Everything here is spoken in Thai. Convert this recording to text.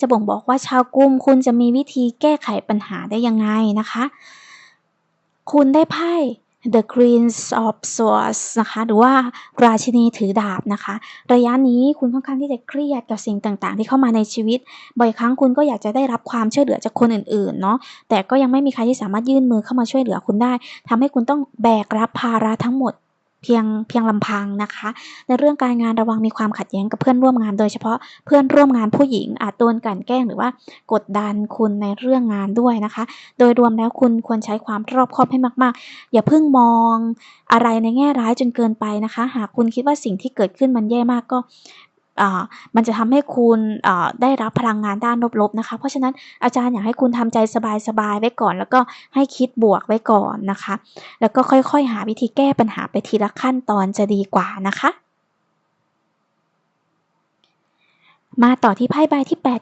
จะบ่งบอกว่าชาวกลุ่มคุณจะมีวิธีแก้ไขปัญหาได้ยังไงนะคะ คุณได้ไพ่ The Queen of Swords นะคะหรือว่าราชินีถือดาบนะคะ ระยะนี้คุณค่อนข้างที่จะเครียดกับสิ่งต่างๆ ที่เข้ามาในชีวิต บ่อยครั้งคุณก็อยากจะได้รับความช่วยเหลือจากคนอื่นๆเนาะแต่ก็ยังไม่มีใครที่สามารถยื่นมือเข้ามาช่วยเหลือคุณได้ทำให้คุณต้องแบกรับภาระทั้งหมด เพียงเพียงลำพังนะคะ ในเรื่องการงานระวังมีความขัดแย้งกับเพื่อนร่วมงานโดยเฉพาะเพื่อนร่วมงานผู้หญิงอาจโดนกลั่นแกล้งหรือว่ากดดันคุณในเรื่องงานด้วยนะคะ โดยรวมแล้วคุณควรใช้ความรอบคอบให้มากๆ อย่าเพิ่งมองอะไรในแง่ร้ายจนเกินไปนะคะ หากคุณคิดว่าสิ่งที่เกิดขึ้นมันแย่มากก็ มันจะทำให้คุณได้รับพลังงานด้านลบๆนะคะ เพราะฉะนั้นอาจารย์อยากให้คุณทำใจสบายๆไว้ก่อน แล้วก็ให้คิดบวกไว้ก่อนนะคะ แล้วก็ค่อยๆ หาวิธีแก้ปัญหาไปทีละขั้นตอนจะดีกว่านะคะ มาต่อที่ไพ่ใบที่ 8